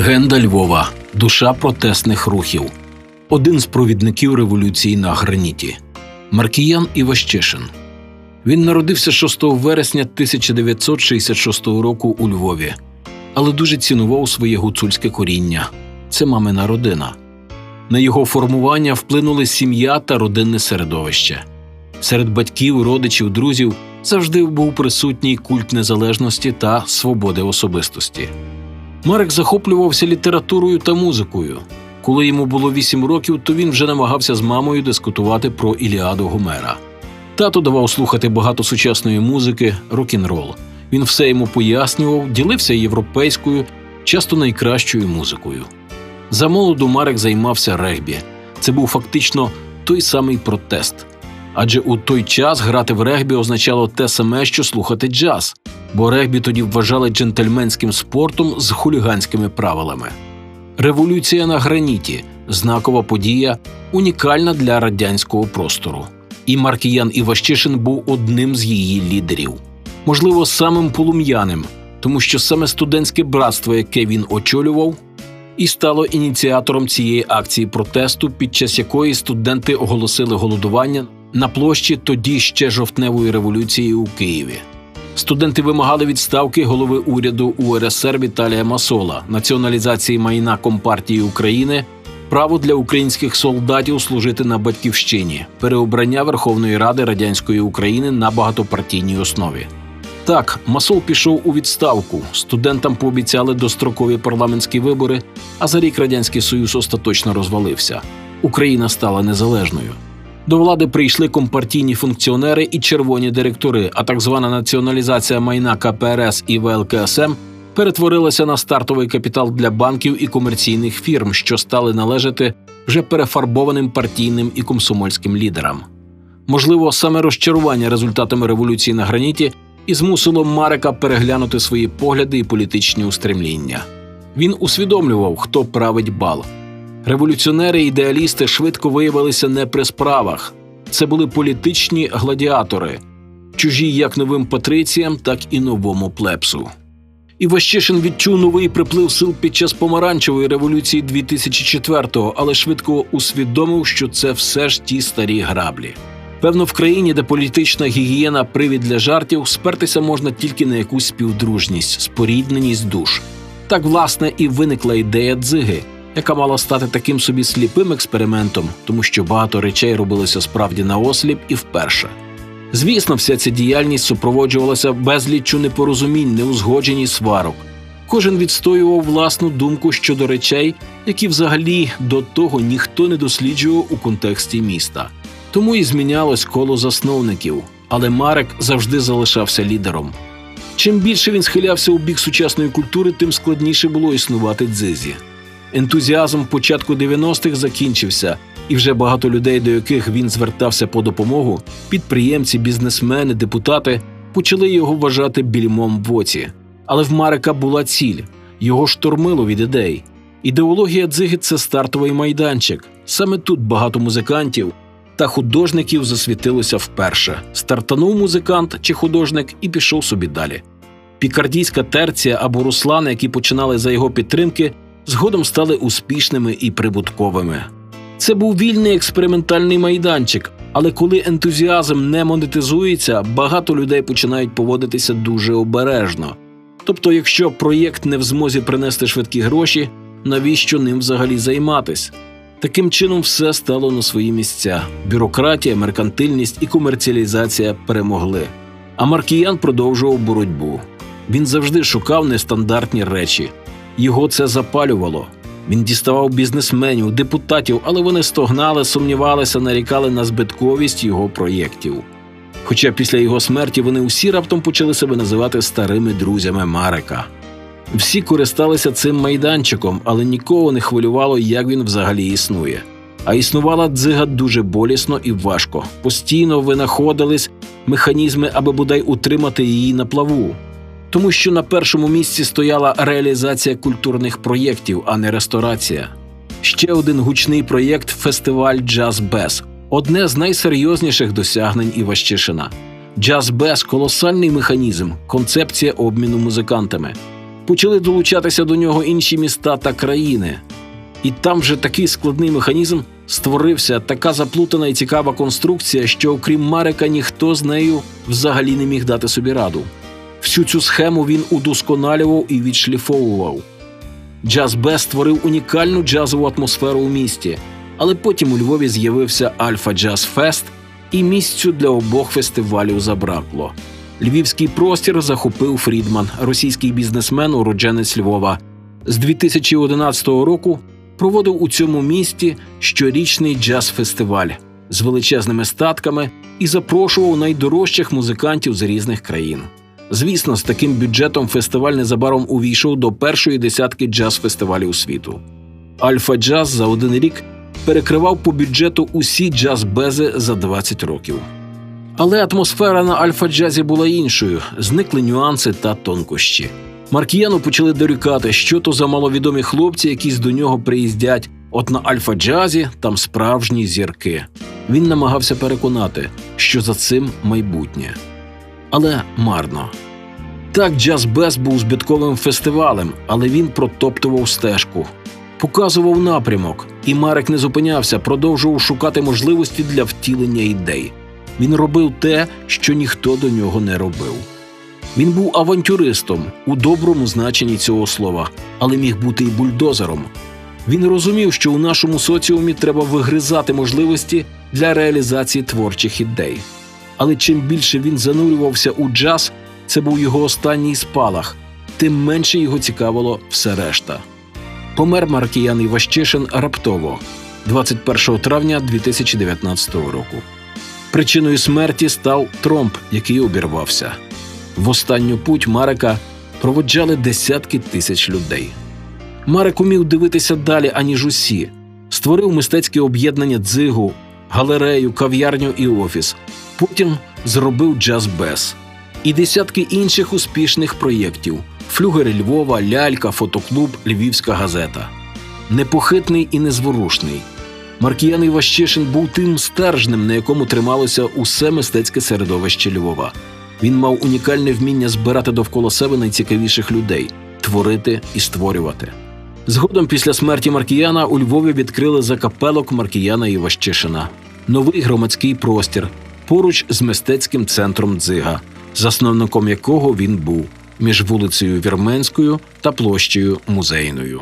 Легенда Львова душа протестних рухів. Один з провідників революції на граніті Маркіян Іващишин. Він народився 6 вересня 1966 року у Львові, але дуже цінував своє гуцульське коріння. Це мамина родина. На його формування вплинули сім'я та родинне середовище. Серед батьків, родичів, друзів завжди був присутній культ незалежності та свободи особистості. Марек захоплювався літературою та музикою. Коли йому було вісім років, то він вже намагався з мамою дискутувати про Іліаду Гомера. Тато давав слухати багато сучасної музики, рок-н-рол. Він все йому пояснював, ділився європейською, часто найкращою музикою. За молоду Марек займався регбі. Це був фактично той самий протест. Адже у той час грати в регбі означало те саме, що слухати джаз, бо регбі тоді вважали джентльменським спортом з хуліганськими правилами. Революція на граніті знакова подія, унікальна для радянського простору. І Маркіян Іващишин був одним з її лідерів, можливо, самим полум'яним, тому що саме студентське братство, яке він очолював, і стало ініціатором цієї акції протесту, під час якої студенти оголосили голодування на площі тоді ще жовтневої революції у Києві. Студенти вимагали відставки голови уряду УРСР Віталія Масола, націоналізації майна Компартії України, право для українських солдатів служити на батьківщині, переобрання Верховної Ради радянської України на багатопартійній основі. Так, Масол пішов у відставку. Студентам пообіцяли дострокові парламентські вибори, а за рік радянський союз остаточно розвалився. Україна стала незалежною. До влади прийшли компартійні функціонери і червоні директори, а так звана націоналізація майна КПРС і ВЛКСМ перетворилася на стартовий капітал для банків і комерційних фірм, що стали належати вже перефарбованим партійним і комсомольським лідерам. Можливо, саме розчарування результатами революції на граніті і змусило Марека переглянути свої погляди і політичні устремління. Він усвідомлював, хто править бал. Революціонери і ідеалісти швидко виявилися не при справах. Це були політичні гладіатори, чужі як новим патриціям, так і новому плепсу. Іващишин відчув новий приплив сил під час помаранчевої революції 2004-го, але швидко усвідомив, що це все ж ті старі граблі. Певно, в країні, де політична гігієна привід для жартів, спертися можна тільки на якусь співдружність, спорідненість душ. Так, власне, і виникла ідея дзиги, яка мала стати таким собі сліпим експериментом, тому що багато речей робилося справді наосліп і вперше. Звісно, вся ця діяльність супроводжувалася безліччю непорозумінь, неузгоджень і сварок. Кожен відстоював власну думку щодо речей, які взагалі до того ніхто не досліджував у контексті міста. Тому і змінялось коло засновників, але Марек завжди залишався лідером. Чим більше він схилявся у бік сучасної культури, тим складніше було існувати дзизі. Ентузіазм початку 90-х закінчився, і вже багато людей, до яких він звертався по допомогу, підприємці, бізнесмени, депутати, почали його вважати більмом в оці. Але в Марека була ціль його штормило від ідей. Ідеологія дзиги це стартовий майданчик. Саме тут багато музикантів та художників засвітилося вперше. Стартанув музикант чи художник і пішов собі далі. Пікардійська терція або руслани, які починали за його підтримки, згодом стали успішними і прибутковими. Це був вільний експериментальний майданчик, але коли ентузіазм не монетизується, багато людей починають поводитися дуже обережно. Тобто, якщо проєкт не в змозі принести швидкі гроші, навіщо ним взагалі займатись? Таким чином, все стало на свої місця. Бюрократія, меркантильність і комерціалізація перемогли. А Маркіян продовжував боротьбу. Він завжди шукав нестандартні речі. Його це запалювало. Він діставав бізнесменів, депутатів, але вони стогнали, сумнівалися, нарікали на збитковість його проєктів. Хоча після його смерті вони усі раптом почали себе називати старими друзями Марека. Всі користалися цим майданчиком, але нікого не хвилювало, як він взагалі існує. А існувала дзига дуже болісно і важко. Постійно винаходились механізми, аби бодай утримати її на плаву. Тому що на першому місці стояла реалізація культурних проєктів, а не ресторація. Ще один гучний проєкт фестиваль Джаз Бес одне з найсерйозніших досягнень Іващишина. Джаз Бес колосальний механізм, концепція обміну музикантами. Почали долучатися до нього інші міста та країни. І там вже такий складний механізм створився, така заплутана і цікава конструкція, що окрім Марика ніхто з нею взагалі не міг дати собі раду. Всю цю схему він удосконалював і відшліфовував. Джаз Б створив унікальну джазову атмосферу у місті, але потім у Львові з'явився Альфа Джаз Фест, і місцю для обох фестивалів забракло. Львівський простір захопив Фрідман, російський бізнесмен, уродженець Львова. З 2011 року проводив у цьому місті щорічний джаз-фестиваль з величезними статками і запрошував найдорожчих музикантів з різних країн. Звісно, з таким бюджетом фестиваль незабаром увійшов до першої десятки джаз-фестивалів світу. Альфа Джаз за один рік перекривав по бюджету усі джаз-бези за 20 років. Але атмосфера на альфа-джазі була іншою, зникли нюанси та тонкощі. Маркіяну почали дорікати, що то за маловідомі хлопці, якісь до нього приїздять. От на альфа-джазі там справжні зірки. Він намагався переконати, що за цим майбутнє. Але марно. Так, Джаз Без був збитковим фестивалем, але він протоптував стежку, показував напрямок, і Марек не зупинявся, продовжував шукати можливості для втілення ідей. Він робив те, що ніхто до нього не робив. Він був авантюристом у доброму значенні цього слова, але міг бути і бульдозером. Він розумів, що у нашому соціумі треба вигризати можливості для реалізації творчих ідей. Але чим більше він занурювався у джаз, це був його останній спалах, тим менше його цікавило все решта. Помер Маркіян Іващишин раптово, 21 травня 2019 року. Причиною смерті став тромб, який обірвався. В останню путь Марека проводжали десятки тисяч людей. Марек умів дивитися далі, аніж усі. Створив мистецьке об'єднання дзигу, галерею, кав'ярню і офіс. Потім зробив джаз без і десятки інших успішних проєктів: флюгери Львова, лялька, фотоклуб, Львівська газета. Непохитний і незворушний. Маркіян Іващишин був тим стержнем, на якому трималося усе мистецьке середовище Львова. Він мав унікальне вміння збирати довкола себе найцікавіших людей, творити і створювати. Згодом після смерті Маркіяна у Львові відкрили закапелок Маркіяна Іващишина, новий громадський простір поруч з мистецьким центром Дзига, засновником якого він був між вулицею Вірменською та площею Музейною.